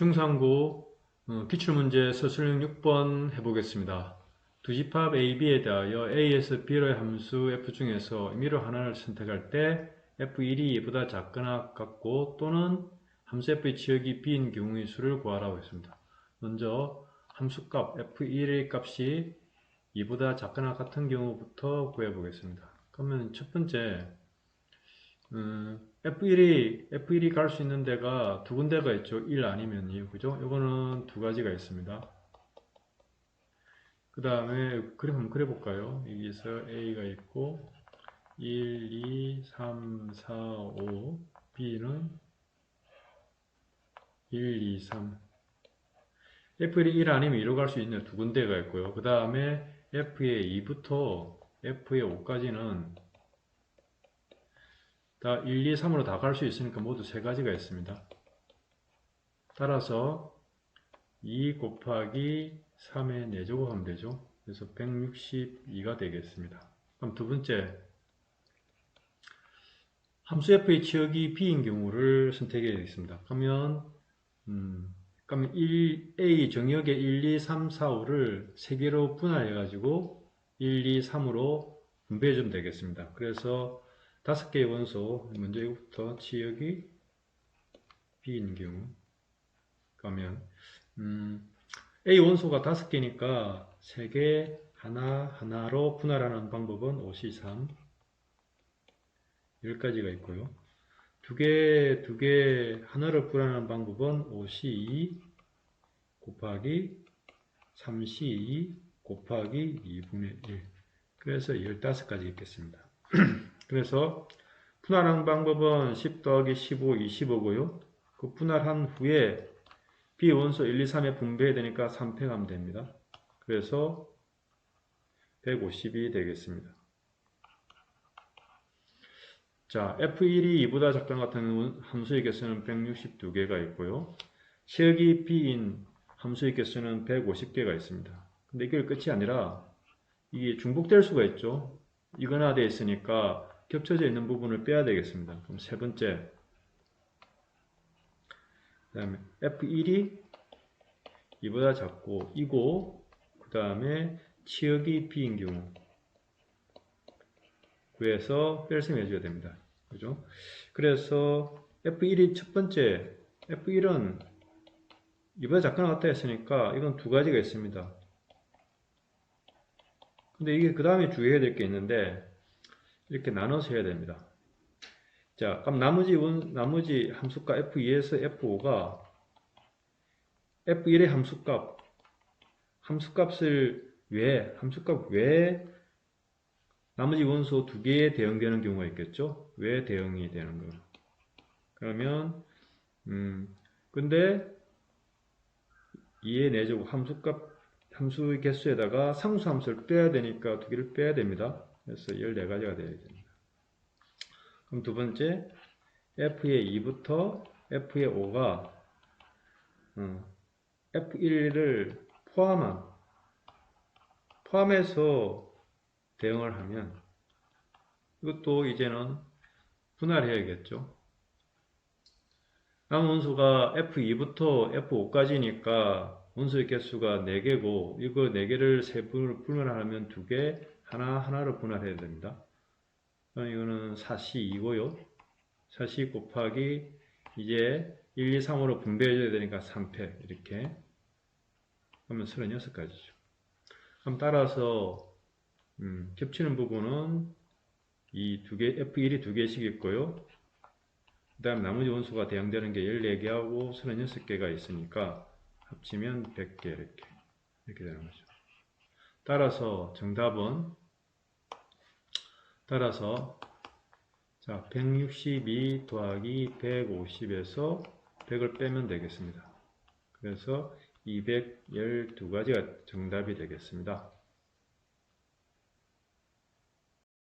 중상고 어, 기출문제 서술형 6번 해보겠습니다. 두 집합 AB에 대하여 A에서 B로의 함수 F 중에서 임의로 하나를 선택할 때 F1이 2보다 작거나 같고 또는 함수 F의 지역이 B인 경우의 수를 구하라고 했습니다. 먼저 함수값 F1의 값이 2보다 작거나 같은 경우부터 구해보겠습니다. 그러면 첫 번째 음, F1이, F1이 갈 수 있는 데가 두 군데가 있죠. 1 아니면 2. 그죠? 이거는 두 가지가 있습니다. 그 다음에 그림 한번 그려볼까요? 여기서 A가 있고 1, 2, 3, 4, 5 B는 1, 2, 3 F1이 1 아니면 2로 갈 수 있는 두 군데가 있고요. 그 다음에 F의 2부터 F의 5까지는 다 1, 2, 3으로 다 갈 수 있으니까 모두 세 가지가 있습니다. 따라서 2 곱하기 3의 4제곱 하면 되죠. 그래서 162가 되겠습니다. 그럼 두 번째, 함수 f의 지역이 b인 경우를 선택해 야겠습니다. 그러면 음, 그러면 1, a 정역의 1, 2, 3, 4, 5를 세 개로 분할해 가지고 1, 2, 3으로 분배해 주면 되겠습니다. 그래서 다섯 개의 원소, 먼저 이거부터 지역이 B인 경우 그러면 음, A 원소가 다섯 개니까 세 개 하나 하나로 분할하는 방법은 5C3 여기까지가 있고요. 두 개, 두 개 하나를 분할하는 방법은 5C2 곱하기 3C2 곱하기 2분의 1 그래서 15가지 있겠습니다. 그래서 분할하는 방법은 10 더하기 15, 25고요. 그 분할한 후에 B원소 1, 2, 3에 분배해야 되니까 3패 하면 됩니다. 그래서 150이 되겠습니다. 자, F1이 2보다 작거나 같은 함수의 개수는 162개가 있고요. 시역이 B인 함수의 개수는 150개가 있습니다. 근데 이게 끝이 아니라 이게 중복될 수가 있죠. 이거나 돼 있으니까 겹쳐져 있는 부분을 빼야 되겠습니다. 그럼 세 번째, 그 다음에 F1이 2보다 작고 이고 그 다음에 치역이 B인 경우 구해서 뺄셈 해 줘야 됩니다. 그죠? 그래서 F1이 첫 번째 F1은 2보다 작거나 같다 했으니까 이건 두 가지가 있습니다. 근데 이게 그 다음에 주의해야 될 게 있는데 이렇게 나눠서 해야 됩니다. 자, 그럼 나머지 원, 나머지 함수값 F2에서 F5가 F1의 함수값, 함수값을 왜, 함수값 외에 나머지 원소 두 개에 대응되는 경우가 있겠죠? 왜 대응이 되는 거? 그러면, 음, 근데 2의 4제곱 함수값, 함수의 개수에다가 상수 함수를 빼야 되니까 두 개를 빼야 됩니다. 그래서 14가지가 되어야 됩니다. 그럼 두 번째, F의 2부터 F의 5가 음, F1을 포함한 포함해서 대응을 하면 이것도 이제는 분할해야겠죠. 남은 원수가 F2부터 F5까지니까 원수의 개수가 4개고 이거 4개를 세분을 분할하면 2개 하나 하나로 분할해야 됩니다. 이거는 4C2고요. 4C 곱하기 이제 1, 2, 3으로 분배해줘야 되니까 3패 이렇게 그러면 36가지죠. 그럼 따라서 음, 겹치는 부분은 이 두 개, F1이 두 개씩 있고요. 그 다음 나머지 원수가 대응되는 게 14개하고 36개가 있으니까 합치면 100개 이렇게 이렇게 되는 거죠. 따라서 정답은 따라서 자 162 더하기 150에서 100을 빼면 되겠습니다. 그래서 212가지가 정답이 되겠습니다.